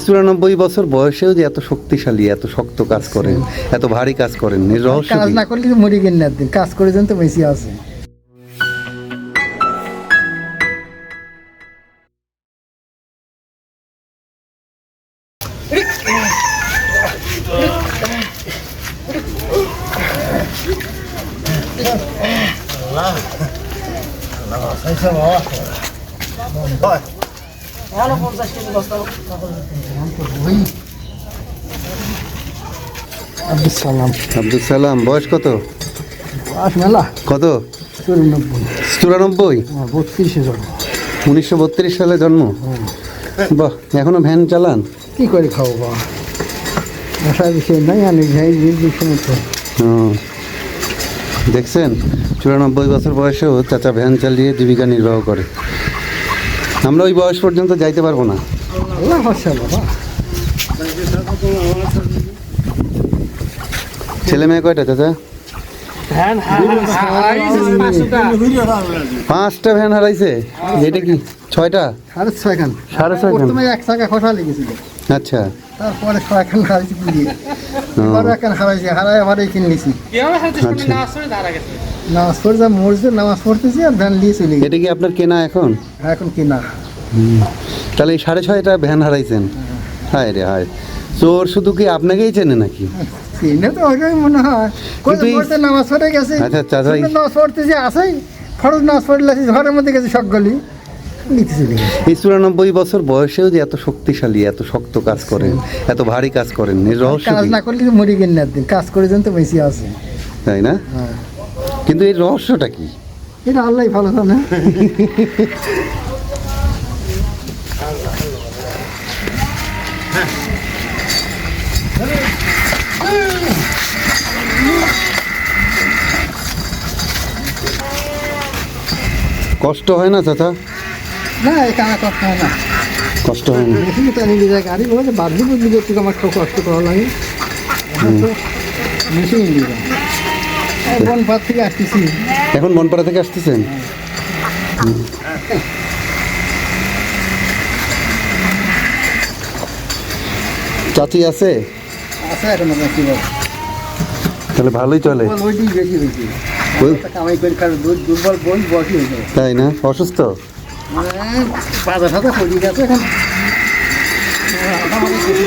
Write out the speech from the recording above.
চুরানব্বই বছর বয়সেও যে এত শক্তিশালী এত শক্ত কাজ করেন এত ভারী কাজ করেন এর রহস্য কাজ না করলে মরি গেল না একদিন কাজ করে যেন তো বেশি আছে আব্দুল সালাম আব্দুল সালাম বয়স কত? আস মেলা। কত? চুরানব্বই। চুরানব্বই? বত্রিশে জন উনিশশো বত্রিশ সালে জন্ম? বাহ এখনও ভ্যান চালান? কি করে আসার বিষয় নাই আমি যাই সমস্ত। দেখছেন চুরানব্বই বছর বয়সেও চাচা ভ্যান চালিয়ে জীবিকা নির্বাহ করে। আমরা ওই বয়স পর্যন্ত যাইতে পারব না আল্লাহ ভরসা বাবা ছেলে মেয়ে কয়টা চাচা পাঁচটা ভ্যান হারাইছে এটা কি ছয়টা সাড়ে ছয় খান সাড়ে ছয় খান। প্রথমে এক চাকা খসা লেগেছিল আচ্ছা তারপরে ছয় খান হারাইছি পুড়িয়ে আবার এক খান হারাইছি হারাই আবার এই কিনলিছি নামাজ পড়ে যা মরছে নামাজ পড়তেছি আর ভ্যান নিয়ে চলে গেছে। এটা কি আপনার কেনা এখন? এখন কিনা। তাহলে এই সাড়ে ছয়টা ভ্যান হারাইছেন? হায়। রে হায়। চোর শুধু কি আপনাকেই চেনে নাকি? চিনে তো ওইটাই মনে হয়। কিন্তু নামাজ পড়ে গেছে? আচ্ছা, চাচা, এই- শুনলে নামাজ পড়তেছে আসেই ফরজ নামাজ পড়লে ঘরের মধ্যে গেছে সব গলি। নিতে চলে গেছে। এই চুরানব্বই বছর বয়সেও যে এত শক্তিশালী এত শক্ত কাজ করেন এত ভারী কাজ করেন এর রহস্য কাজ না করলে মরি গেল না একদিন কাজ করে যেন তো বেশি আছে তাই না? হ্যাঁ। কিন্তু এই রহস্যটা কি? এটা আল্লাহ ভালো জানে। কষ্ট হয় না চাচা? না এই কানা কষ্ট হয় না। কষ্ট হয় না? মেশিনে তো নিয়ে যায় গাড়ি বলে বাধ্য বুদ্ধি করতে আমার কষ্ট করা লাগে। এখন মেশিনে নিয়ে বনপাত থেকে আসতেছি। এখন বনপাড়া থেকে আসতেছেন? চাচি আছে? আছে এখন কি তাহলে ভালোই চলে। তাই না? অসুস্থ? বাজার সাথে গেছে এখন। কিছু